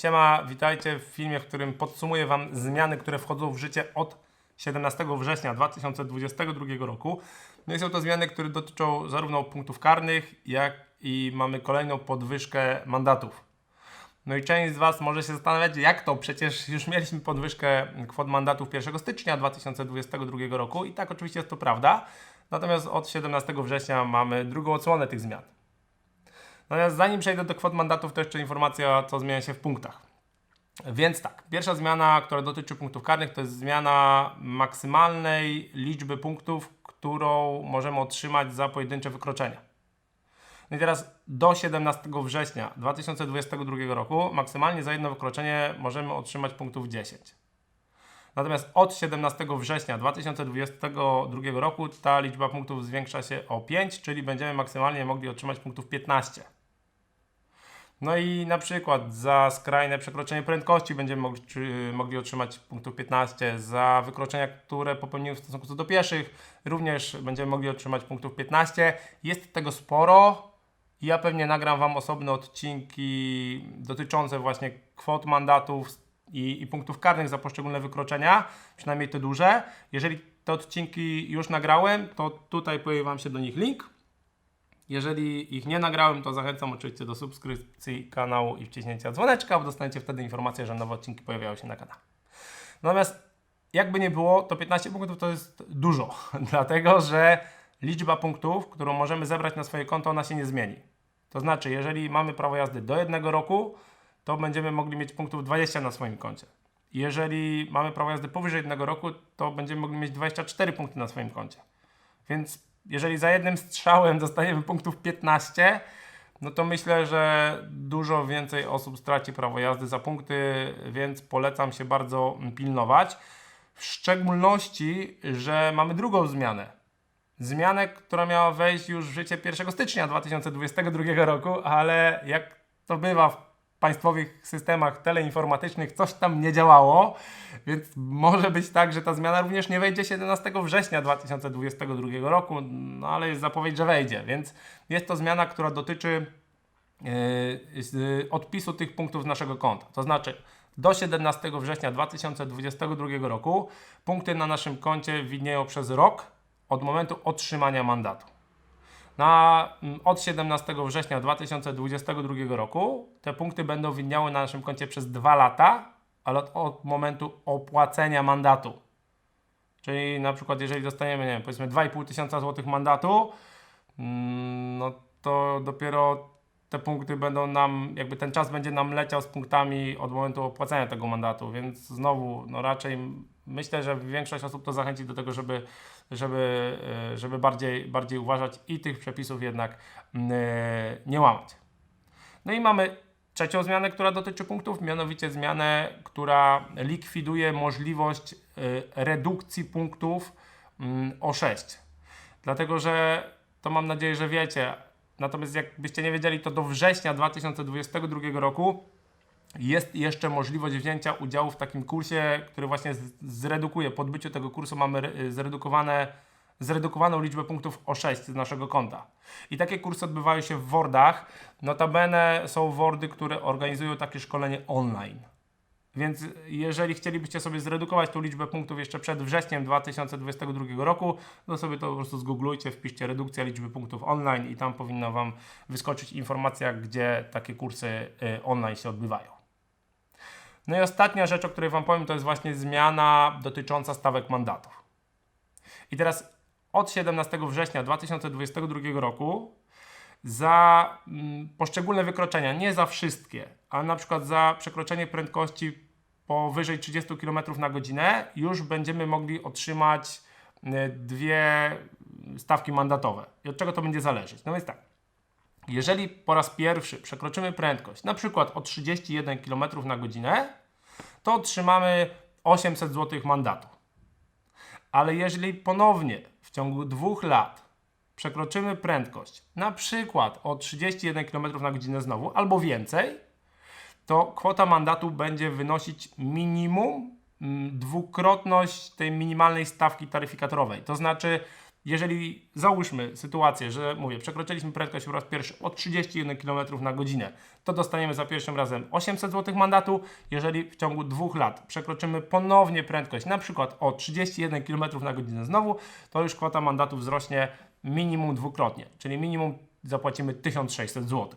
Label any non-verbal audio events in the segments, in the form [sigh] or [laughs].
Siema, witajcie w filmie, w którym podsumuję Wam zmiany, które wchodzą w życie od 17 września 2022 roku. No i są to zmiany, które dotyczą zarówno punktów karnych, jak i mamy kolejną podwyżkę mandatów. No i część z Was może się zastanawiać, jak to? Przecież już mieliśmy podwyżkę kwot mandatów 1 stycznia 2022 roku i tak oczywiście jest to prawda. Natomiast od 17 września mamy drugą odsłonę tych zmian. Natomiast zanim przejdę do kwot mandatów, to jeszcze informacja, co zmienia się w punktach. Więc tak, pierwsza zmiana, która dotyczy punktów karnych, to jest zmiana maksymalnej liczby punktów, którą możemy otrzymać za pojedyncze wykroczenia. No i teraz do 17 września 2022 roku maksymalnie za jedno wykroczenie możemy otrzymać punktów 10. Natomiast od 17 września 2022 roku ta liczba punktów zwiększa się o 5, czyli będziemy maksymalnie mogli otrzymać punktów 15. No i na przykład za skrajne przekroczenie prędkości będziemy mogli, czy, mogli otrzymać punktów 15, za wykroczenia, które popełnimy w stosunku do pieszych, również będziemy mogli otrzymać punktów 15. Jest tego sporo. Ja pewnie nagram Wam osobne odcinki dotyczące właśnie kwot mandatów i, i punktów karnych za poszczególne wykroczenia, przynajmniej te duże. Jeżeli te odcinki już nagrałem, to tutaj pojawi Wam się do nich link. Jeżeli ich nie nagrałem, to zachęcam oczywiście do subskrypcji kanału i wciśnięcia dzwoneczka, bo dostaniecie wtedy informację, że nowe odcinki pojawiają się na kanale. Natomiast jakby nie było, to 15 punktów to jest dużo, [laughs] dlatego że liczba punktów, którą możemy zebrać na swoje konto, ona się nie zmieni. To znaczy, jeżeli mamy prawo jazdy do jednego roku, to będziemy mogli mieć punktów 20 na swoim koncie. Jeżeli mamy prawo jazdy powyżej jednego roku, to będziemy mogli mieć 24 punkty na swoim koncie. Więc jeżeli za jednym strzałem [laughs] dostaniemy punktów 15, no to myślę, że dużo więcej osób straci prawo jazdy za punkty, więc polecam się bardzo pilnować. W szczególności, że mamy drugą zmianę. Zmianę, która miała wejść już w życie 1 stycznia 2022 roku, ale jak to bywa w państwowych systemach teleinformatycznych coś tam nie działało, więc może być tak, że ta zmiana również nie wejdzie 17 września 2022 roku, no ale jest zapowiedź, że wejdzie, więc jest to zmiana, która dotyczy yy, odpisu tych punktów z naszego konta. To znaczy do 17 września 2022 roku punkty na naszym koncie widnieją przez rok od momentu otrzymania mandatu. Na, mm, od 17 września 2022 roku te punkty będą widniały na naszym koncie przez 2 lata, ale od, od momentu opłacenia mandatu. Czyli na przykład jeżeli dostaniemy, nie wiem, powiedzmy 2,5 tysiąca złotych mandatu, mm, no to dopiero te punkty będą nam, jakby ten czas będzie nam leciał z punktami od momentu opłacenia tego mandatu, więc znowu, no raczej myślę, że większość osób to zachęci do tego, żeby, żeby, e, żeby bardziej, bardziej uważać i tych przepisów jednak e, nie łamać. No i mamy trzecią zmianę, która dotyczy punktów, mianowicie zmianę, która likwiduje możliwość e, redukcji punktów o 6. Dlatego, że to mam nadzieję, że wiecie, Natomiast jakbyście nie wiedzieli, to do września 2022 roku jest jeszcze możliwość wzięcia udziału w takim kursie, który właśnie zredukuje. Po odbyciu tego kursu mamy zredukowane, zredukowaną liczbę punktów o 6 z naszego konta. I takie kursy odbywają się w Wordach. Notabene są Wordy, które organizują takie szkolenie online. Więc jeżeli chcielibyście sobie zredukować tą liczbę punktów jeszcze przed wrześniem 2022 roku, to sobie to po prostu zgooglujcie, wpiszcie redukcja liczby punktów online i tam powinna Wam wyskoczyć informacja, gdzie takie kursy y, online się odbywają. No i ostatnia rzecz, o której Wam powiem, to jest właśnie zmiana dotycząca stawek mandatów. I teraz od 17 września 2022 roku za mm, poszczególne wykroczenia, nie za wszystkie, ale na przykład za przekroczenie prędkości powyżej 30 km na godzinę już będziemy mogli otrzymać y, dwie stawki mandatowe. I od czego to będzie zależeć? No więc tak, jeżeli po raz pierwszy przekroczymy prędkość na przykład o 31 km na godzinę, to otrzymamy 800 zł mandatu. Ale jeżeli ponownie w ciągu dwóch lat przekroczymy prędkość na przykład o 31 km na godzinę znowu albo więcej, to kwota mandatu będzie wynosić minimum mm, dwukrotność tej minimalnej stawki taryfikatorowej. To znaczy jeżeli załóżmy sytuację, że mówię, przekroczyliśmy prędkość po raz pierwszy o 31 km na godzinę, to dostaniemy za pierwszym razem 800 zł mandatu. Jeżeli w ciągu dwóch lat przekroczymy ponownie prędkość, na przykład o 31 km na godzinę znowu, to już kwota mandatu wzrośnie minimum dwukrotnie, czyli minimum zapłacimy 1600 zł.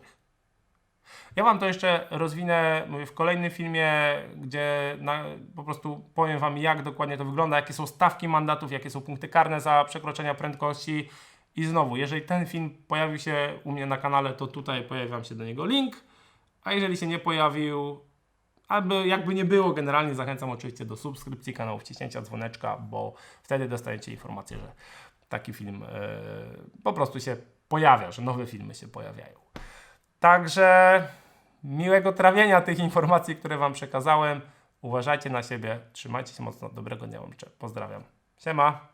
Ja Wam to jeszcze rozwinę w kolejnym filmie, gdzie na, po prostu powiem Wam, jak dokładnie to wygląda, jakie są stawki mandatów, jakie są punkty karne za przekroczenia prędkości. I znowu, jeżeli ten film pojawił się u mnie na kanale, to tutaj pojawi Wam się do niego link. A jeżeli się nie pojawił, albo jakby nie było, generalnie zachęcam oczywiście do subskrypcji kanału, wciśnięcia dzwoneczka, bo wtedy dostajecie informację, że taki film e, po prostu się pojawia, że nowe filmy się pojawiają. Także miłego trawienia tych informacji, które Wam przekazałem. Uważajcie na siebie, trzymajcie się mocno. Dobrego dnia Wam. Pozdrawiam. Siema.